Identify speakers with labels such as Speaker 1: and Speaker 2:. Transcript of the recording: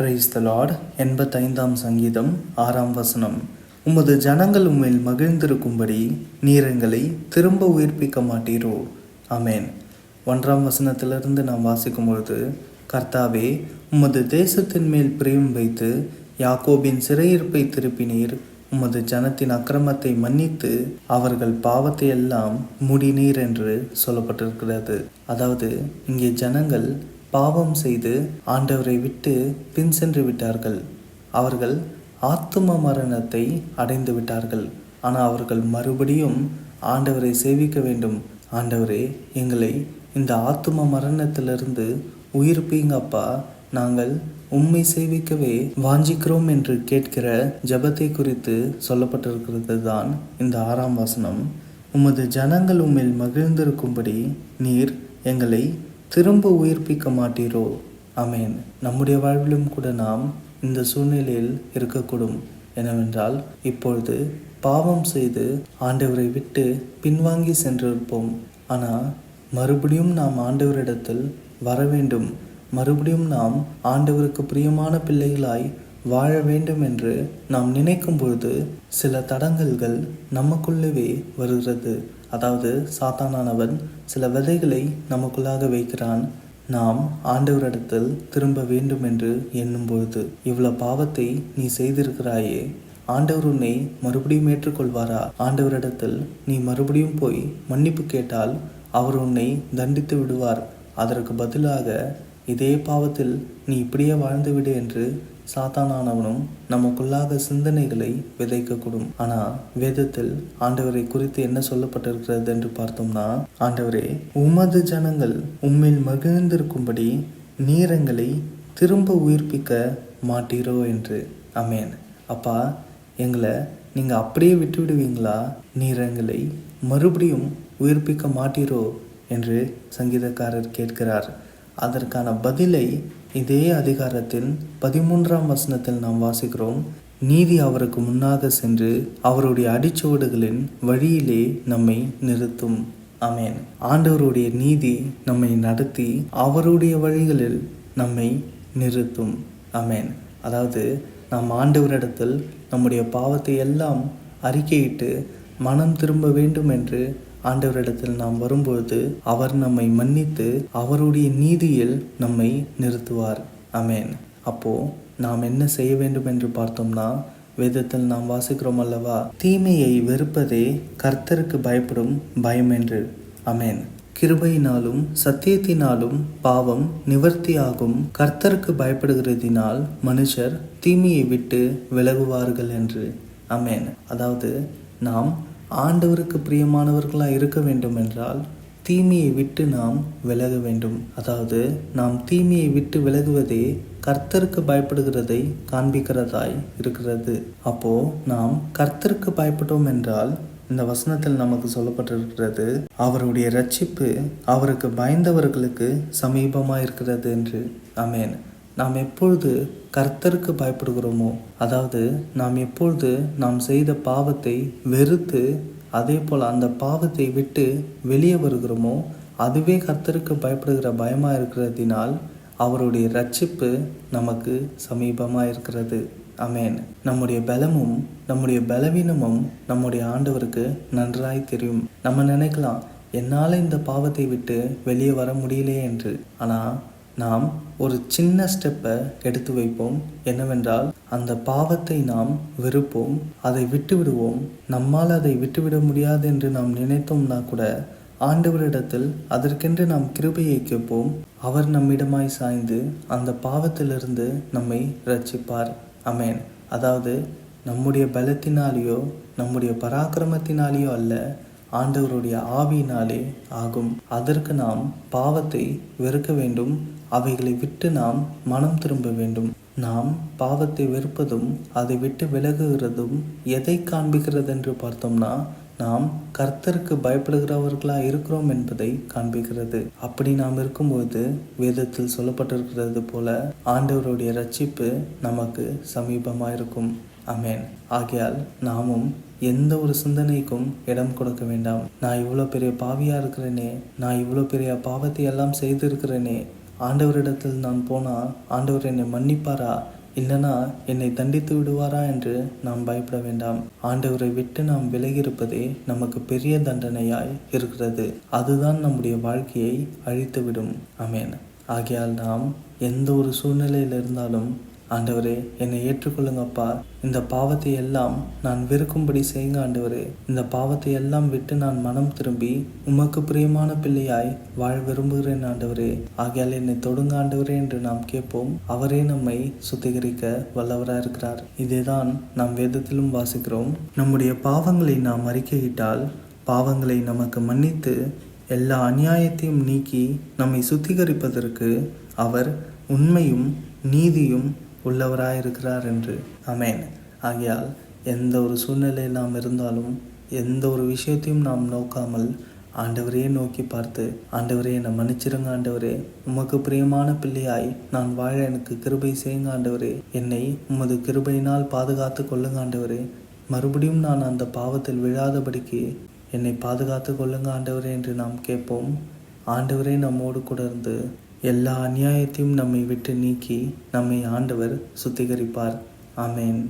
Speaker 1: Praise the Lord எண்பத்தைந்தாம் சங்கீதம் ஆறாம் வசனம். உமது ஜனங்கள் உண்மையில் மகிழ்ந்திருக்கும்படி நீர் எங்களை திரும்ப உயிர்ப்பிக்க மாட்டீரோ? அமேன் ஒன்றாம் வசனத்திலிருந்து நாம் வாசிக்கும் பொழுது கர்த்தாவே உமது தேசத்தின் மேல் பிரியம் வைத்து யாக்கோபின் சிறையிருப்பை திருப்பினீர். உமது ஜனத்தின் அக்கிரமத்தை மன்னித்து அவர்கள் பாவத்தை எல்லாம் மூடினீர் என்று சொல்லப்பட்டிருக்கிறது. அதாவது இங்கே ஜனங்கள் பாவம் செய்து ஆண்டவரை விட்டு பின் சென்று விட்டார்கள். அவர்கள் ஆத்தும மரணத்தை அடைந்து விட்டார்கள். ஆனால் அவர்கள் மறுபடியும் ஆண்டவரை சேவிக்க வேண்டும். ஆண்டவரே எங்களை இந்த ஆத்தும மரணத்திலிருந்து உயிர்ப்பீங்கப்பா நாங்கள் உம்மை சேவிக்கவே வாஞ்சிக்கிறோம் என்று கேட்கிற ஜெபத்தை குறித்து சொல்லப்பட்டிருக்கிறது தான் இந்த ஆறாம் வசனம். உமது ஜனங்கள் உம்மில் மகிழ்ந்திருக்கும்படி நீர் எங்களை திரும்ப உயிர்ப்பிக்க மாட்டீரோ? அமேன் நம்முடைய வாழ்விலும் கூட நாம் இந்த சூழ்நிலையில் இருக்கக்கூடும். என்னவென்றால் இப்பொழுது பாவம் செய்து ஆண்டவரை விட்டு பின்வாங்கி சென்றிருப்போம். ஆனால் மறுபடியும் நாம் ஆண்டவரிடத்தில் வர வேண்டும். மறுபடியும் நாம் ஆண்டவருக்கு பிரியமான பிள்ளைகளாய் வாழ வேண்டும் என்று நாம் நினைக்கும் பொழுது சில தடங்கல்கள் நமக்குள்ளவே வருகிறது. அதாவது சாத்தானானவன் சில விதைகளை நமக்குள்ளாக வைக்கிறான். நாம் ஆண்டவரிடத்தில் திரும்ப வேண்டும் என்று எண்ணும் பொழுது இவ்வளவு பாவத்தை நீ செய்திருக்கிறாயே ஆண்டவர் உன்னை மறுபடியும் ஏற்றுக்கொள்வாரா? ஆண்டவரிடத்தில் நீ மறுபடியும் போய் மன்னிப்பு கேட்டால் அவர் உன்னை தண்டித்து விடுவார். அதற்கு பதிலாக இதே பாவத்தில் நீ இப்படியே வாழ்ந்து விடு என்று சாத்தானானவனும் நமக்குள்ளாக சிந்தனைகளை விதைக்கக்கூடும். ஆனா வேதத்தில் ஆண்டவரை குறித்து என்ன சொல்லப்பட்டிருக்கிறது என்று பார்த்தோம்னா ஆண்டவரே உமது ஜனங்கள் உம்மில் மகிழ்ந்திருக்கும்படி நீரங்களை திரும்ப உயிர்ப்பிக்க மாட்டீரோ என்று. அமேன் அப்பா எங்களை நீங்கள் அப்படியே விட்டு விடுவீங்களா மறுபடியும் உயிர்ப்பிக்க மாட்டீரோ? என்று சங்கீதக்காரர் கேட்கிறார். அதற்கான பதிலை இதே அதிகாரத்தில் பதிமூன்றாம் வசனத்தில் நாம் வாசிக்கிறோம். நீதி அவருக்கு முன்னாக சென்று அவருடைய அடிச்சுவடுகளின் வழியிலே நம்மை நிறுத்தும். அமேன் ஆண்டவருடைய நீதி நம்மை நடத்தி அவருடைய வழிகளில் நம்மை நிறுத்தும். அமேன் அதாவது நாம் ஆண்டவரிடத்தில் நம்முடைய பாவத்தை எல்லாம் அறிக்கையிட்டு மனம் திரும்ப வேண்டும் என்று ஆண்டவரிடத்தில் நாம் வரும்பொழுது அவர் நம்மை மன்னித்து அவருடைய நீதியில் நம்மை நிறுத்துவார். அமேன் அப்போ நாம் என்ன செய்ய வேண்டும் என்று பார்த்தோம்னா வேதத்தில் நாம் வாசிக்கிறோம் அல்லவா? தீமையை வெறுப்பதே கர்த்தருக்கு பயப்படும் பயம் என்று. அமேன் கிருபையினாலும் சத்தியத்தினாலும் பாவம் நிவர்த்தியாகும். கர்த்தருக்கு பயப்படுகிறதினால் மனுஷர் தீமையை விட்டு விலகுவார்கள் என்று. அமேன் அதாவது நாம் ஆண்டவருக்கு பிரியமானவர்களாக இருக்க வேண்டும் என்றால் தீமையை விட்டு நாம் விலக வேண்டும். அதாவது நாம் தீமையை விட்டு விலகுவதே கர்த்தருக்கு பயப்படுகிறதை காண்பிக்கிறதாய் இருக்கிறது. அப்போ நாம் கர்த்தருக்கு பயப்பட்டோம் என்றால் இந்த வசனத்தில் நமக்கு சொல்லப்பட்டிருக்கிறது அவருடைய ரட்சிப்பு அவருக்கு பயந்தவர்களுக்கு சமீபமாக இருக்கிறது என்று. அமேன் நாம் எப்பொழுது கர்த்தருக்கு பயப்படுகிறோமோ அதாவது நாம் எப்பொழுது நாம் செய்த பாவத்தை வெறுத்து அதே போல் அந்த பாவத்தை விட்டு வெளியே வருகிறோமோ அதுவே கர்த்தருக்கு பயப்படுகிற பயமாக இருக்கிறதினால் அவருடைய ரட்சிப்பு நமக்கு சமீபமாக இருக்கிறது. அமேன் நம்முடைய பலமும் நம்முடைய பலவீனமும் நம்முடைய ஆண்டவருக்கு நன்றாய் தெரியும். நம்ம நினைக்கலாம் என்னால் இந்த பாவத்தை விட்டு வெளியே வர முடியலையே என்று. ஆனால் நாம் ஒரு சின்ன ஸ்டெப்பை எடுத்து வைப்போம். என்னவென்றால் அந்த பாவத்தை நாம் வெறுப்போம். அதை விட்டு விடுவோம் நம்மால் அதை விட்டுவிட முடியாது என்று நாம் நினைத்தோம்னா கூட ஆண்டவரிடத்தில் அதற்கென்று நாம் கிருபையை கேட்போம். அவர் நம்மிடமாய் சாய்ந்து அந்த பாவத்திலிருந்து நம்மை ரட்சிப்பார் அமேன் அதாவது நம்முடைய பலத்தினாலேயோ நம்முடைய பராக்கிரமத்தினாலேயோ அல்ல ஆண்டவருடைய ஆவியினாலே ஆகும். அதற்கு நாம் பாவத்தை வெறுக்க வேண்டும். அவைகளை விட்டு நாம் மனம் திரும்ப வேண்டும். நாம் பாவத்தை வெறுப்பதும் அதை விட்டு விலகுகிறதும் எதை காண்பிக்கிறது என்று பார்த்தோம்னா நாம் கர்த்தருக்கு பயப்படுகிறவர்களாக இருக்கிறோம் என்பதை காண்பிக்கிறது. அப்படி நாம் இருக்கும்போது வேதத்தில் சொல்லப்பட்டிருக்கிறது போல ஆண்டவருடைய ரட்சிப்பு நமக்கு சமீபமாக இருக்கும் அமேன் ஆகையால் நாமும் எந்த ஒரு சிந்தனைக்கும் இடம் கொடுக்க வேண்டாம். நான் இவ்வளோ பெரிய பாவியாக இருக்கிறேனே நான் இவ்வளோ பெரிய பாவத்தை எல்லாம் செய்திருக்கிறேனே ஆண்டவரிடத்தில் நான் போனால் ஆண்டவர் என்னை மன்னிப்பாரா? இல்லைனா என்னை தண்டித்து விடுவாரா என்று நாம் பயப்பட வேண்டாம். ஆண்டவரை விட்டு நாம் விலகியிருப்பதே நமக்கு பெரிய தண்டனையாய் இருக்கிறது. அதுதான் நம்முடைய வாழ்க்கையை அழித்துவிடும். அமேன் ஆகையால் நாம் எந்த ஒரு சூழ்நிலையில் இருந்தாலும் ஆண்டவரே என்னை ஏற்றுக்கொள்ளுங்கப்பா இந்த பாவத்தை எல்லாம் நான் வெறுக்கும்படி செய்யுங்க ஆண்டவரே. இந்த பாவத்தை எல்லாம் விட்டு நான் மனம் திரும்பி உமக்கு பிரியமான பிள்ளையாய் வாழ விரும்புகிறேன் ஆண்டவரே. ஆகையால் என்னை தொடுங்க ஆண்டவரே என்று நாம் கேட்போம். அவரே நம்மை சுத்திகரிக்க வல்லவராக இருக்கிறார். இதேதான் நாம் வேதத்திலும் வாசிக்கிறோம். நம்முடைய பாவங்களை நாம் அறிக்கையிட்டால் பாவங்களை நமக்கு மன்னித்து எல்லா அநியாயத்தையும் நீக்கி நம்மை சுத்திகரிப்பதற்கு அவர் உண்மையும் நீதியும் உள்ளவராயிருக்கிறார் என்று. அமேன் ஆகையால் எந்த ஒரு சூழ்நிலையில் நாம் இருந்தாலும் எந்த ஒரு விஷயத்தையும் நாம் நோக்காமல் ஆண்டவரையே நோக்கி பார்த்து ஆண்டவரே என்னை மன்னிச்சிருங்க ஆண்டவரே. உமக்கு பிரியமான பிள்ளையாய் நான் வாழ எனக்கு கிருபை செய்யுங்க ஆண்டவரே. என்னை உமது கிருபையினால் பாதுகாத்து கொள்ளுங்க ஆண்டவரே. மறுபடியும் நான் அந்த பாவத்தில் விழாதபடிக்கு என்னை பாதுகாத்து கொள்ளுங்க ஆண்டவரே என்று நாம் கேட்போம். ஆண்டவரே நம்மோடு கூட இருந்து எல்லா அநியாயத்தையும் நம்மை விட்டு நீக்கி நம்மை ஆண்டவர் சுத்திகரிப்பார். ஆமேன்.